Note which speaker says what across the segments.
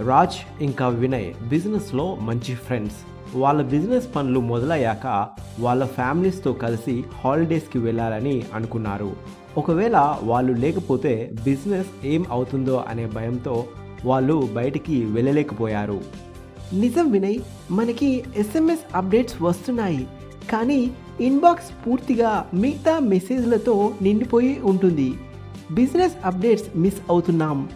Speaker 1: రాజ్ ఇంకా వినయ్ బిజినెస్లో మంచి ఫ్రెండ్స్ వాళ్ళ బిజినెస్ పనులు మొదలయ్యాక వాళ్ళ ఫ్యామిలీస్తో కలిసి హాలిడేస్కి వెళ్ళాలని అనుకున్నారు. ఒకవేళ వాళ్ళు లేకపోతే బిజినెస్ ఏం అవుతుందో అనే భయంతో వాళ్ళు బయటికి వెళ్ళలేకపోయారు.
Speaker 2: నిజం వినయ్ మనకి ఎస్ఎంఎస్ అప్డేట్స్ వస్తున్నాయి కానీ ఇన్బాక్స్ పూర్తిగా మిగతా మెసేజ్లతో నిండిపోయి ఉంటుంది. బిజినెస్ అప్డేట్స్ మిస్ అవుతున్నాం.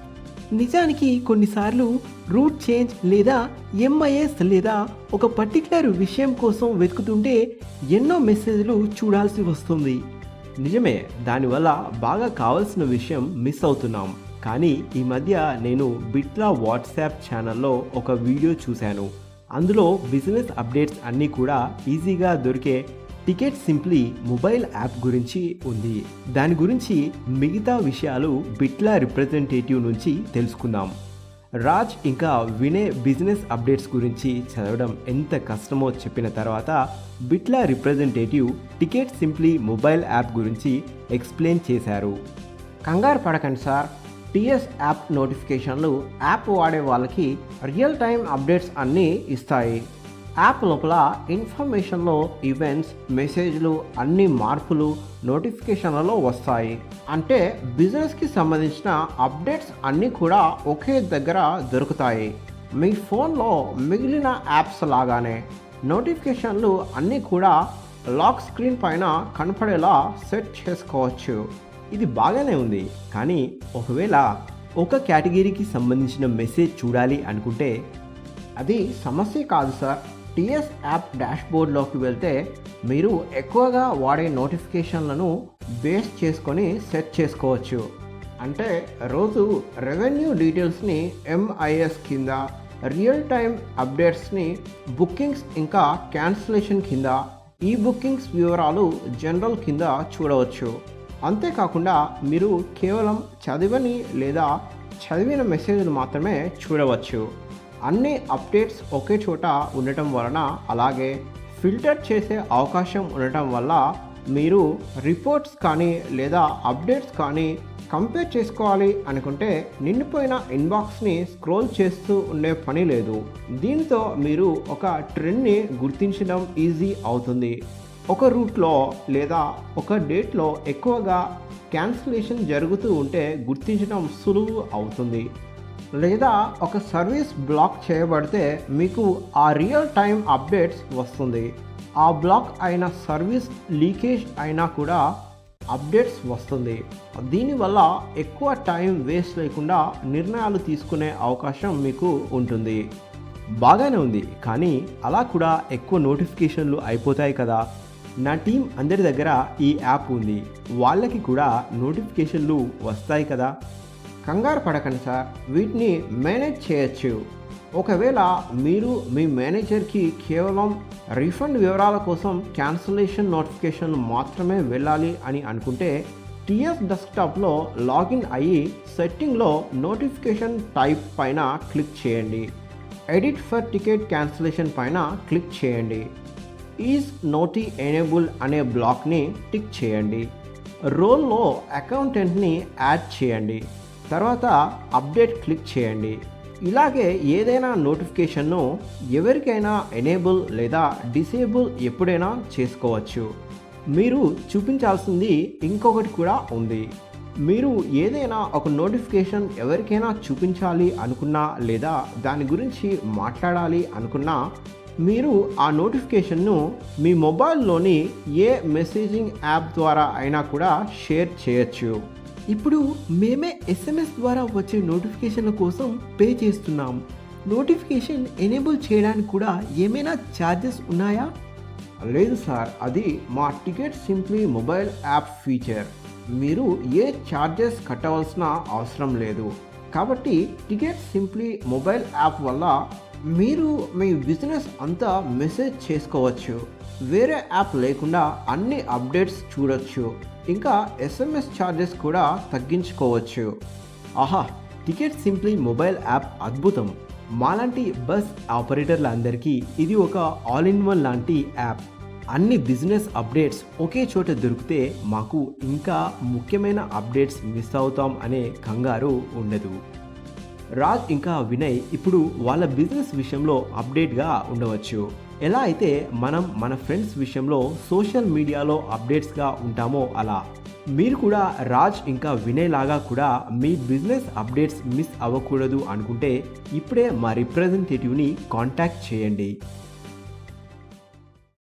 Speaker 2: నిజానికి కొన్నిసార్లు రూట్ చేంజ్ లేదా ఎంఐఎస్ లేదా ఒక పర్టికులర్ విషయం కోసం వెతుకుతుంటే ఎన్నో మెసేజ్లు చూడాల్సి వస్తుంది.
Speaker 1: నిజమే దానివల్ల బాగా కావాల్సిన విషయం మిస్ అవుతున్నాం. కానీ ఈ మధ్య నేను బిట్లా వాట్సాప్ ఛానల్లో ఒక వీడియో చూశాను. అందులో బిజినెస్ అప్డేట్స్ అన్నీ కూడా ఈజీగా దొరికే టికెట్ సింప్లీ మొబైల్ యాప్ గురించి ఉంది. దాని గురించి మిగతా విషయాలు బిట్లా రిప్రజెంటేటివ్ నుంచి తెలుసుకుందాం. రాజ్ ఇంకా వినే బిజినెస్ అప్డేట్స్ గురించి చదవడం ఎంత కష్టమో చెప్పిన తర్వాత బిట్లా representative ticket simply mobile app గురించి ఎక్స్ప్లెయిన్ చేశారు.
Speaker 2: కంగారు పడకండి సార్. టిఎస్ యాప్ నోటిఫికేషన్లు యాప్ వాడే వాళ్ళకి రియల్ టైం అప్డేట్స్ అన్నీ ఇస్తాయి. యాప్ లోపల ఇన్ఫర్మేషన్లో ఈవెంట్స్ మెసేజ్లు అన్ని మార్పులు నోటిఫికేషన్లలో వస్తాయి. అంటే బిజినెస్కి సంబంధించిన అప్డేట్స్ అన్నీ కూడా ఒకే దగ్గర దొరుకుతాయి. మీ ఫోన్లో మిగిలిన యాప్స్ లాగానే నోటిఫికేషన్లు అన్నీ కూడా లాక్ స్క్రీన్ పైన కనపడేలా సెట్ చేసుకోవచ్చు.
Speaker 1: ఇది బాగానే ఉంది. కానీ ఒకవేళ ఒక కేటగిరీకి సంబంధించిన మెసేజ్ చూడాలి అనుకుంటే
Speaker 2: అది సమస్య కాదు సార్. టిఎస్ యాప్ డాష్బోర్డ్లోకి వెళ్తే మీరు ఎక్కువగా వాడే నోటిఫికేషన్లను బేస్ చేసుకొని సెట్ చేసుకోవచ్చు. అంటే రోజు రెవెన్యూ డీటెయిల్స్ని ఎంఐఎస్ కింద రియల్ టైం అప్డేట్స్ని బుకింగ్స్ ఇంకా క్యాన్సిలేషన్ కింద ఈ బుకింగ్స్ వివరాలు జనరల్ కింద చూడవచ్చు. అంతేకాకుండా మీరు కేవలం చదివని లేదా చదివిన మెసేజ్లు మాత్రమే చూడవచ్చు. అన్ని అప్డేట్స్ ఒకే చోట ఉండటం వలన అలాగే ఫిల్టర్ చేసే అవకాశం ఉండటం వల్ల మీరు రిపోర్ట్స్ కానీ లేదా అప్డేట్స్ కానీ కంపేర్ చేసుకోవాలి అనుకుంటే నిండిపోయిన ఇన్బాక్స్ని స్క్రోల్ చేస్తూ ఉండే పని లేదు. దీంతో మీరు ఒక ట్రెండ్ని గుర్తించడం ఈజీ అవుతుంది. ఒక రూట్లో లేదా ఒక డేట్లో ఎక్కువగా క్యాన్సిలేషన్ జరుగుతూ ఉంటే గుర్తించడం సులువు అవుతుంది. లేదా ఒక సర్వీస్ బ్లాక్ చేయబడితే మీకు ఆ రియల్ టైం అప్డేట్స్ వస్తుంది. ఆ బ్లాక్ అయిన సర్వీస్ లీకేజ్ అయినా కూడా అప్డేట్స్ వస్తుంది. దీనివల్ల ఎక్కువ టైం వేస్ట్ లేకుండా నిర్ణయాలు తీసుకునే అవకాశం మీకు ఉంటుంది.
Speaker 1: బాగానే ఉంది కానీ అలా కూడా ఎక్కువ నోటిఫికేషన్లు అయిపోతాయి కదా. నా టీం అందరి దగ్గర ఈ యాప్ ఉంది. వాళ్ళకి కూడా నోటిఫికేషన్లు వస్తాయి కదా.
Speaker 2: కంగారు పడకండి సార్. వీటిని మేనేజ్ చేయొచ్చు. ఒకవేళ మీరు మీ మేనేజర్కి కేవలం రీఫండ్ వివరాల కోసం క్యాన్సిలేషన్ నోటిఫికేషన్ మాత్రమే వెళ్ళాలి అని అనుకుంటే టిఎస్ డెస్క్టాప్లో లాగిన్ అయ్యి సెట్టింగ్లో నోటిఫికేషన్ టైప్ పైన క్లిక్ చేయండి. ఎడిట్ ఫర్ టికెట్ క్యాన్సిలేషన్ పైన క్లిక్ చేయండి. ఈజ్ నోటీ ఎనేబుల్ అనే బ్లాక్ని టిక్ చేయండి. రోల్లో అకౌంటెంట్ని యాడ్ చేయండి. తర్వాత అప్డేట్ క్లిక్ చేయండి. ఇలాగే ఏదైనా నోటిఫికేషన్ను ఎవరికైనా ఎనేబుల్ లేదా డిసేబుల్ ఎప్పుడైనా చేసుకోవచ్చు. మీరు చూపించాల్సింది ఇంకొకటి కూడా ఉంది. మీరు ఏదైనా ఒక నోటిఫికేషన్ ఎవరికైనా చూపించాలి అనుకున్నా లేదా దాని గురించి మాట్లాడాలి అనుకున్నా మీరు ఆ నోటిఫికేషన్ను మీ మొబైల్లోని ఏ మెసేజింగ్ యాప్ ద్వారా అయినా కూడా షేర్ చేయొచ్చు. ఇప్పుడు మేమే ఎస్ఎంఎస్ ద్వారా వచ్చే నోటిఫికేషన్ల కోసం పే చేస్తున్నాం. నోటిఫికేషన్ ఎనేబుల్ చేయడానికి కూడా ఏమైనా ఛార్జెస్ ఉన్నాయా? లేదు సార్ అది మా ticket simply mobile app feature. మీరు ఏ ఛార్జెస్ కట్టవలసిన అవసరం లేదు. కాబట్టి టికెట్ సింప్లీ మొబైల్ యాప్ వల్ల మీరు మీ బిజినెస్ అంతా మెసేజ్ చేసుకోవచ్చు. వేరే యాప్ లేకుండా అన్ని అప్డేట్స్ చూడొచ్చు. ఇంకా ఎస్ఎంఎస్ ఛార్జెస్ కూడా తగ్గించుకోవచ్చు.
Speaker 1: ఆహా టికెట్ సింప్లీ మొబైల్ యాప్ అద్భుతం. మాలాంటి బస్ ఆపరేటర్లందరికీ ఇది ఒక ఆల్ ఇన్ వన్ లాంటి యాప్. అన్ని బిజినెస్ అప్డేట్స్ ఒకే చోట దొరికితే మాకు ఇంకా ముఖ్యమైన అప్డేట్స్ మిస్ అవుతాం అనే కంగారు ఉండదు. రాజ్ ఇంకా వినయ్ ఇప్పుడు వాళ్ళ బిజినెస్ విషయంలో అప్డేట్గా ఉండవచ్చు. ఎలా అయితే మనం మన ఫ్రెండ్స్ విషయంలో సోషల్ మీడియాలో అప్డేట్స్గా ఉంటామో అలా మీరు కూడా రాజ్ ఇంకా వినయ్ లాగా కూడా మీ బిజినెస్ అప్డేట్స్ మిస్ అవ్వకూడదు అనుకుంటే ఇప్పుడే మా రిప్రజెంటేటివ్ని కాంటాక్ట్ చేయండి.